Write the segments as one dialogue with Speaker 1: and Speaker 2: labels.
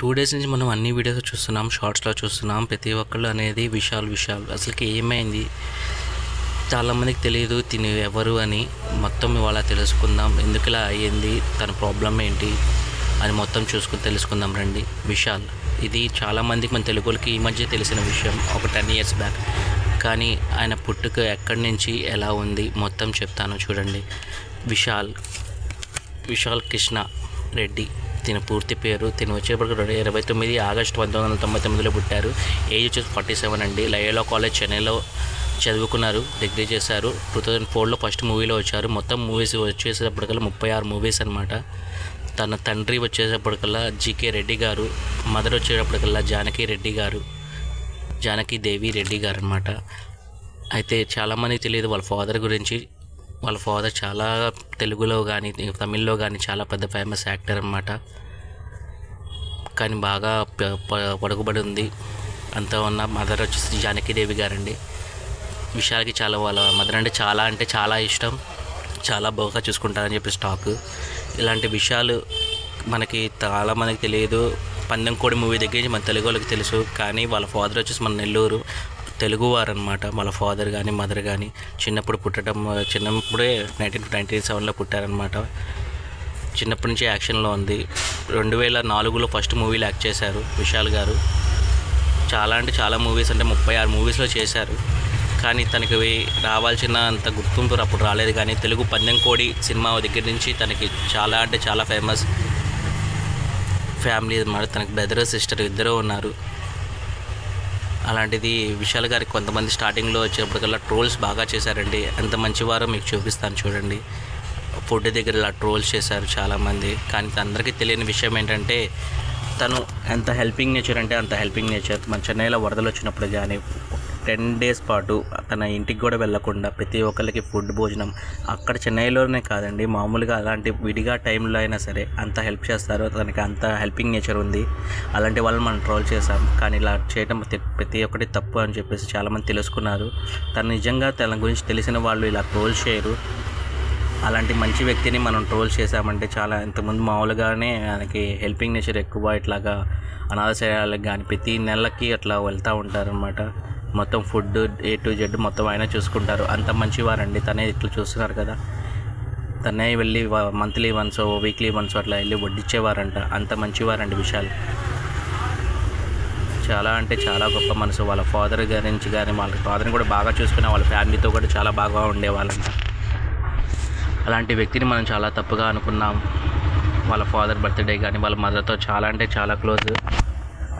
Speaker 1: Two days నుంచి మనం అన్ని వీడియోస్ చూస్తున్నాం షార్ట్స్లో చూస్తున్నాం ప్రతి ఒక్కళ్ళు అనేది విషయాలు విషయాలు అసలుకి ఏమైంది? చాలామందికి తెలియదు తిని ఎవరు అని. మొత్తం ఇవాళ తెలుసుకుందాం. ఎందుకు ఇలా అయ్యింది? తన ప్రాబ్లం ఏంటి? అని మొత్తం చూసుకుని తెలుసుకుందాం రండి. విశాల్ ఇది చాలామందికి మన తెలుగులకి ఈ మధ్య తెలిసిన విషయం. ఒక టెన్ ఇయర్స్ బ్యాక్ కానీ ఆయన పుట్టుక ఎక్కడి నుంచి ఎలా ఉంది? మొత్తం చెప్తాను చూడండి. విశాల్ విశాల్ కృష్ణ రెడ్డి. తిన పూర్తి పేరు తిన వచ్చేప్పటికి రెండు ఇరవై తొమ్మిది ఆగస్టు పంతొమ్మిది వందల తొంభై తొమ్మిదిలో పుట్టారు. ఏజ్ వచ్చేసి ఫార్టీ సెవెన్ అండి. లయోలా కాలేజ్ చెన్నైలో చదువుకున్నారు. డిగ్రీ చేశారు. టూ థౌజండ్ ఫోర్లో ఫస్ట్ మూవీలో వచ్చారు. మొత్తం మూవీస్ వచ్చేసేటప్పటికల్లా ముప్పై ఆరు మూవీస్ అనమాట తన తండ్రి వచ్చేటప్పటికల్లా జీకే రెడ్డి గారు మదర్ వచ్చేటప్పటికల్లా జానకి రెడ్డి గారు జానకి దేవి రెడ్డి గారు అనమాట అయితే చాలామంది తెలియదు వాళ్ళ ఫాదర్ గురించి. వాళ్ళ ఫాదర్ చాలా తెలుగులో కానీ తమిళ్ళో కానీ చాలా పెద్ద ఫేమస్ యాక్టర్ అనమాట కానీ బాగా పడుకుబడి ఉంది. అంతా ఉన్న మదర్ వచ్చేసి జానకిదేవి గారండి. విశాల్కి చాలా వాళ్ళ మదర్ అంటే చాలా అంటే చాలా ఇష్టం. చాలా బాగా చూసుకుంటారని చెప్పి స్టాక్ ఇలాంటి విషయాలు మనకి చాలా మనకి తెలియదు. పందెంకోడి మూవీ దగ్గర నుంచి మన తెలుగు వాళ్ళకి తెలుసు. కానీ వాళ్ళ ఫాదర్ వచ్చేసి మన నెల్లూరు తెలుగువారు అనమాట వాళ్ళ ఫాదర్ కానీ మదర్ కానీ చిన్నప్పుడు పుట్టడం చిన్నప్పుడే నైన్టీన్ నైన్టీ సెవెన్లో పుట్టారనమాట. చిన్నప్పటి నుంచి యాక్షన్లో ఉంది. రెండు వేల నాలుగులో ఫస్ట్ మూవీలు యాక్ట్ చేశారు విశాల్ గారు. చాలా అంటే చాలా మూవీస్ అంటే ముప్పై ఆరు మూవీస్లో చేశారు. కానీ తనకి రావాల్సిన అంత గుర్తింపు అప్పుడు రాలేదు. కానీ తెలుగు పందెం కోడి సినిమా దగ్గర నుంచి తనకి చాలా అంటే చాలా ఫేమస్ ఫ్యామిలీ అనమాట. తనకి బ్రదర్ సిస్టర్ ఇద్దరు ఉన్నారు. అలాంటిది విశాల్ గారికి కొంతమంది స్టార్టింగ్లో వచ్చేప్పటికల్లా ట్రోల్స్ బాగా చేశారండి. ఎంత మంచివారో మీకు చూపిస్తాను చూడండి. ఫుడ్ దగ్గర ఇలా ట్రోల్స్ చేశారు చాలామంది. కానీ అందరికీ తెలియని విషయం ఏంటంటే తను ఎంత హెల్పింగ్ నేచర్ అంటే అంత హెల్పింగ్ నేచర్. మన చెన్నైలో వరదలు వచ్చినప్పుడు కానీ టెన్ డేస్ పాటు తన ఇంటికి కూడా వెళ్ళకుండా ప్రతి ఒక్కరికి ఫుడ్ భోజనం అక్కడ చెన్నైలోనే కాదండి. మామూలుగా అలాంటి విడిగా టైంలో అయినా సరే అంత హెల్ప్ చేస్తారు. తనకి అంత హెల్పింగ్ నేచర్ ఉంది. అలాంటి వాళ్ళని మనం ట్రోల్ చేసాం కానీ ఇలా చేయడం ప్రతి- ఒక్కటి తప్పు అని చెప్పేసి చాలామంది తెలుసుకున్నారు. తను నిజంగా తన గురించి తెలిసిన వాళ్ళు ఇలా ట్రోల్ చేయరు. అలాంటి మంచి వ్యక్తిని మనం ట్రోల్ చేసామంటే చాలా ఇంతకుముందు మామూలుగానే ఆయనకి హెల్పింగ్ నేచర్ ఎక్కువ ఇట్లాగా అనాథశయాలకు కానీ ప్రతి నెలకి అట్లా వెళ్తూ ఉంటారనమాట మొత్తం ఫుడ్ ఏ టు జెడ్ మొత్తం ఆయన చూసుకుంటారు. అంత మంచివారండి. తనే ఇట్లా చూస్తున్నారు కదా. తనే వెళ్ళి మంత్లీ వన్స్ వీక్లీ వన్స్ అట్లా వెళ్ళి వడ్డిచ్చేవారంట. అంత మంచివారండి విశాల్. చాలా అంటే చాలా గొప్ప మనసు. వాళ్ళ ఫాదర్ గురించి కానీ వాళ్ళ ఫాదర్ని కూడా బాగా చూసుకునే వాళ్ళ ఫ్యామిలీతో కూడా చాలా బాగా ఉండేవాళ్ళంట. అలాంటి వ్యక్తిని మనం చాలా తప్పుగా అనుకున్నాం. వాళ్ళ ఫాదర్ బర్త్డే కానీ వాళ్ళ మదర్తో చాలా అంటే చాలా క్లోజ్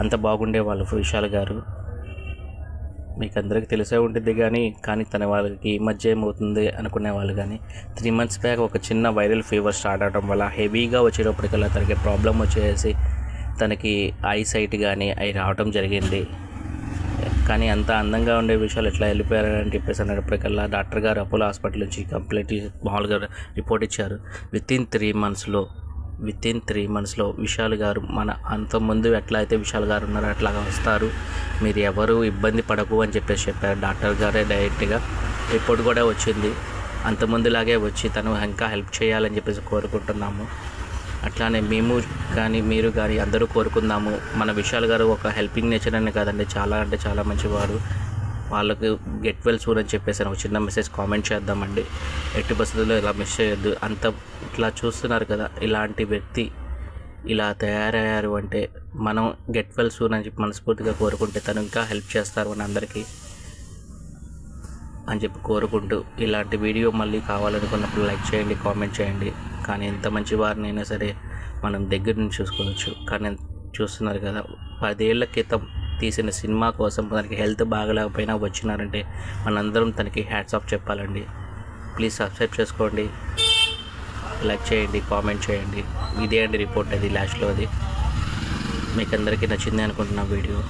Speaker 1: అంత బాగుండే వాళ్ళు విశాల్ గారు. మీకు అందరికీ తెలిసే ఉంటుంది కానీ కానీ తన వాళ్ళకి ఈ మధ్య ఏమవుతుంది అనుకునే వాళ్ళు కానీ త్రీ మంత్స్ బ్యాక్ ఒక చిన్న వైరల్ ఫీవర్ స్టార్ట్ అవడం వల్ల హెవీగా వచ్చేటప్పటికల్లా తనకి ప్రాబ్లం వచ్చేసి తనకి ఐ సైట్ కానీ అవి రావడం జరిగింది. కానీ అంత అందంగా ఉండే విషయాలు ఎట్లా వెళ్ళిపోయారని చెప్పేసి అనేటప్పటికల్లా డాక్టర్ గారు అపోలో హాస్పిటల్ నుంచి కంప్లీట్ మామూలుగా రిపోర్ట్ ఇచ్చారు. విత్ ఇన్ త్రీ మంత్స్లో విత్ ఇన్ త్రీ మంత్స్లో విశాల్ గారు మన అంత ముందు ఎట్లా అయితే విశాల్ గారు ఉన్నారో అట్లాగా వస్తారు. మీరు ఎవరు ఇబ్బంది పడకు అని చెప్పేసి చెప్పారు డాక్టర్ గారే డైరెక్ట్గా రిపోర్ట్ కూడా వచ్చింది. అంతకుముందులాగే వచ్చి తను ఇంకా హెల్ప్ చేయాలని చెప్పేసి కోరుకుంటున్నాము. అట్లానే మేము కానీ మీరు కానీ అందరూ కోరుకుందాము. మన విశాల్ గారు ఒక హెల్పింగ్ నేచర్ అనే కాదండి. చాలా అంటే చాలా మంచివారు వాళ్ళకు గెట్ వెల్ సూన్ అని చెప్పేసి ఒక చిన్న మెసేజ్ కామెంట్ చేద్దామండి. ఎట్టి పరిస్థితుల్లో ఇలా మిస్ చేయొద్దు. అంత ఇట్లా చూస్తున్నారు కదా ఇలాంటి వ్యక్తి ఇలా తయారయ్యారు అంటే మనం గెట్ వెల్ సూన్ అని చెప్పి మనస్ఫూర్తిగా కోరుకుంటే తను ఇంకా హెల్ప్ చేస్తారు మన అందరికీ అని చెప్పి కోరుకుంటూ ఇలాంటి వీడియో మళ్ళీ కావాలనుకున్నప్పుడు లైక్ చేయండి కామెంట్ చేయండి. కానీ ఎంత మంచి వారినైనా సరే మనం దగ్గర నుంచి చూసుకోవచ్చు. కానీ చూస్తున్నారు కదా పదేళ్ళ క్రితం తీసిన సినిమా కోసం తనకి హెల్త్ బాగలేకపోయినా వచ్చినారంటే మనందరం తనకి హ్యాట్స్ ఆఫ్ చెప్పాలండి. ప్లీజ్ సబ్స్క్రైబ్ చేసుకోండి. లైక్ చేయండి కామెంట్ చేయండి. ఇదే అండి రిపోర్ట్ అది లాస్ట్లో అది. మీకు అందరికీ నచ్చింది అనుకుంటున్నా వీడియో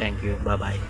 Speaker 1: థ్యాంక్ యూ బాయ్